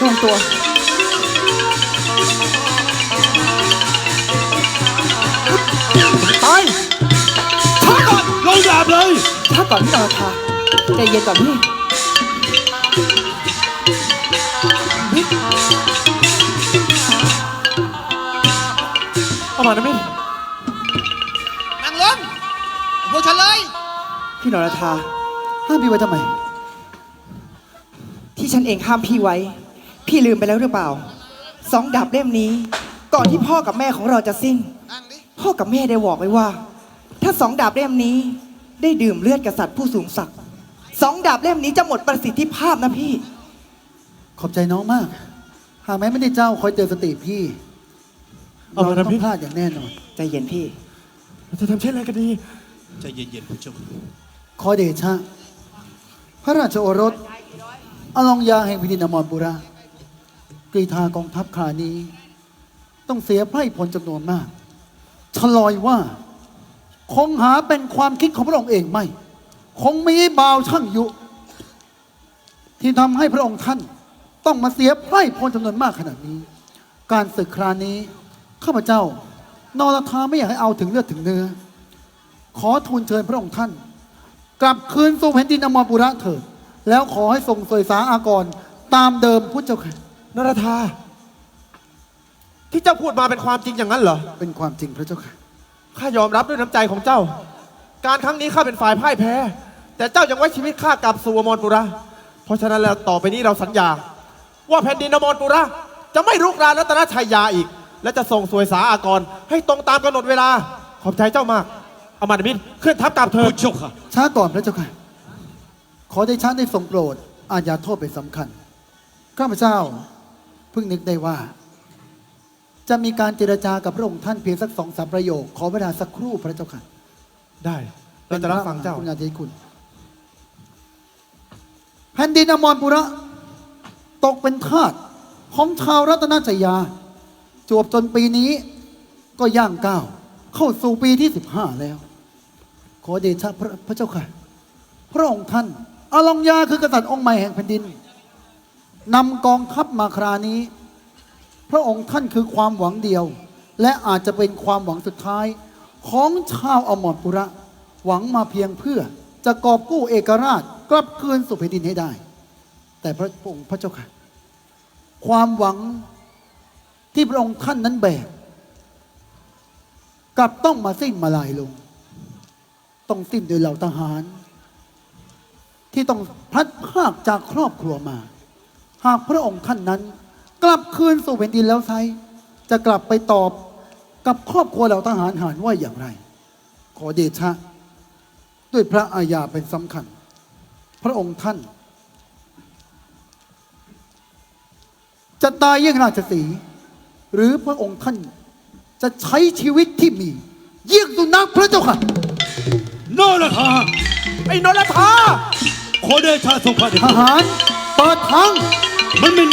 ระวังตัวไปช้าก่อนลงดาบเลยถ้าก่อนพี่นรธาใจเย็นก่อนพี่เอามานะมินนั่งลงพวกฉันเลย พี่นรธาห้ามพี่ไว้ทำไม ที่ฉันเองห้ามพี่ไว้ พี่ลืมไปแล้วหรือเปล่า สองดาบเล่มนี้ ก่อนที่พ่อกับแม่ของเราจะสิ้น นั่งดิ พ่อกับแม่ได้บอกไว้ว่า ถ้าสองดาบเล่มนี้ ได้ดื่มเลือดกษัตริย์ผู้สูงศักดิ์สองดาบเล่มนี้จะหมดประสิทธิภาพนะพี่ ขอบใจน้องมาก หากแม้ไม่ได้เจ้าคอยเตือนสติพี่ เอาเรามานะต้อมิงนพลาดอย่างแน่นอน ใจเย็นพี่ เราจะทำเช่นไรกันดี ใจเย็นๆผู้ชม ขอเดชะ พระราชโอรสอลองยาแห่งพินินอมรบุระ กรีธากองทัพครานี้ ต้องเสียไพร่พลจำนวนมากชลอยว่า คงหาเป็นความคิดของพระองค์เองไม่ คงมีบ่าวช่างยุ ที่ทำให้พระองค์ท่าน ต้องมาเสียไพร่พลจำนวนมากขนาดนี้ การศึกครานี้ข้าพเจ้านอรธาไม่อยากให้เอาถึงเลือดถึงเนื้อ ขอทูลเชิญพระองค์ท่าน กลับคืนสู่แผ่นดินอมรปุระเถิด แล้วขอให้ทรงสวยสาอากร ตามเดิมพุทธเจ้าค่ะ นรธา ที่เจ้าพูดมาเป็นความจริงอย่างนั้นเหรอ เป็นความจริงพระเจ้าค่ะ ข้ายอมรับด้วยน้ำใจของเจ้า การครั้งนี้ข้าเป็นฝ่ายพ่ายแพ้ แต่เจ้ายังไว้ชีวิตข้ากลับสู่อมรปุระ เพราะฉะนั้นแล้วต่อไปนี้เราสัญญา ว่าแผ่นดินอมรปุระ จะไม่รุกรานรัตนชัยยาอีก และจะส่งสวยสาอากร ให้ตรงตามกำหนดเวลา ขอบใจเจ้ามากเอามาดมินขึ้นทัพกลับเถิดผู้ชมค่ะ ช้าก่อนพระเจ้าค่ะ ขอได้ช้าได้ทรงโปรดอาญาโทษเป็นสำคัญ ข้าพเจ้า เพิ่งนึกได้ว่า จะมีการเจรจากับพระองค์ท่านเพียงสักสองสามประโยค ขอเวลาสักครู่พระเจ้าค่ะได้เราจะรับฟังเจ้าคุณอาทิตย์คุณแผ่นดินอมรปุระ ตกเป็นทาสของชาวรัตนชยา จวบจนปีนี้ก็ย่างก้าวเข้าสู่ปีที่สิบห้าแล้ว ขอเดชะพระพระเจ้าค่ะ พระองค์ท่านอลองยาคือกษัตริย์องค์ใหม่แห่งแผ่นดิน นำกองทัพมาครานี้ พระองค์ท่านคือความหวังเดียว และอาจจะเป็นความหวังสุดท้าย ของชาวอมรปุระ หวังมาเพียงเพื่อจะกอบกู้เอกราชกลับคืนสู่แผ่นดินให้ได้ แต่พระองค์พระเจ้าค่ะ ความหวังที่พระองค์ท่านนั้นแบกกลับต้องมาสิ้นมาลายลง ต้องสิ้นโดยเหล่าทหาร ที่ต้องพลัดพรากจากครอบครัวมา หากพระองค์ท่านนั้น กลับคืนสู่แผ่นดินแล้วไซจะกลับไปตอบกับครอบครัวเหล่าทหารหารว่าอย่างไร ขอเดชะ ด้วยพระอาญาเป็นสำคัญ พระองค์ท่าน จะตายเยี่ยงราชสีห์หรือพระองค์ท่านจะใช้ชีวิตที่มี เยี่ยงสุนัขพระเจ้าค่ะโนรธาไอ้นรธาขอเดชะทรงพระเดชทหารเปิดทาง มันเป็น